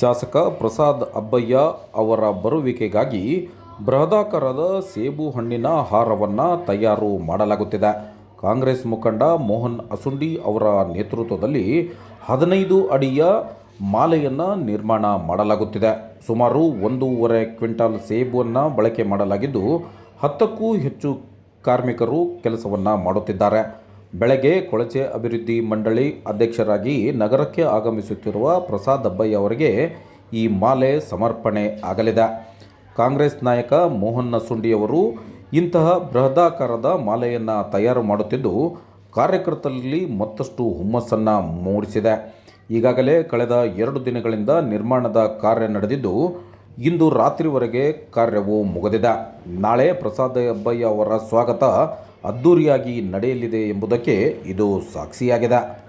ಶಾಸಕ ಪ್ರಸಾದ್ ಅಬ್ಬಯ್ಯ ಅವರ ಬರುವಿಕೆಗಾಗಿ ಬೃಹದಾಕಾರದ ಸೇಬು ಹಣ್ಣಿನ ಹಾರವನ್ನು ತಯಾರು ಮಾಡಲಾಗುತ್ತಿದೆ. ಕಾಂಗ್ರೆಸ್ ಮುಖಂಡ ಮೋಹನ್ ಅಸುಂಡಿ ಅವರ ನೇತೃತ್ವದಲ್ಲಿ ಹದಿನೈದು ಅಡಿಯ ಮಾಲೆಯನ್ನು ನಿರ್ಮಾಣ ಮಾಡಲಾಗುತ್ತಿದೆ. ಸುಮಾರು ಒಂದೂವರೆ ಕ್ವಿಂಟಾಲ್ ಸೇಬುವನ್ನು ಬಳಕೆ ಮಾಡಲಾಗಿದ್ದು, ಹತ್ತಕ್ಕೂ ಹೆಚ್ಚು ಕಾರ್ಮಿಕರು ಕೆಲಸವನ್ನು ಮಾಡುತ್ತಿದ್ದಾರೆ. ಬೆಳಗ್ಗೆ ಕೊಳಚೆ ಅಭಿವೃದ್ಧಿ ಮಂಡಳಿ ಅಧ್ಯಕ್ಷರಾಗಿ ನಗರಕ್ಕೆ ಆಗಮಿಸುತ್ತಿರುವ ಪ್ರಸಾದ್ ಅಬ್ಬಯ್ಯ ಅವರಿಗೆ ಈ ಮಾಲೆ ಸಮರ್ಪಣೆ ಆಗಲಿದೆ. ಕಾಂಗ್ರೆಸ್ ನಾಯಕ ಮೋಹನ್ ನಸುಂಡಿಯವರು ಇಂತಹ ಬೃಹದಾಕಾರದ ಮಾಲೆಯನ್ನು ತಯಾರು ಮಾಡುತ್ತಿದ್ದು, ಕಾರ್ಯಕರ್ತರಲ್ಲಿ ಮತ್ತಷ್ಟು ಹುಮ್ಮಸ್ಸನ್ನು ಮೂಡಿಸಿದೆ. ಈಗಾಗಲೇ ಕಳೆದ ಎರಡು ದಿನಗಳಿಂದ ನಿರ್ಮಾಣದ ಕಾರ್ಯ ನಡೆದಿದ್ದು ಇಂದು ರಾತ್ರಿವರೆಗೆ ಕಾರ್ಯವು ಮುಗಿದಿದೆ. ನಾಳೆ ಪ್ರಸಾದ್ ಅಬ್ಬಯ್ಯ ಅವರ ಸ್ವಾಗತ ಅದ್ದೂರಿಯಾಗಿ ನಡೆಯಲಿದೆ ಎಂಬುದಕ್ಕೆ ಇದು ಸಾಕ್ಷಿಯಾಗಿದೆ.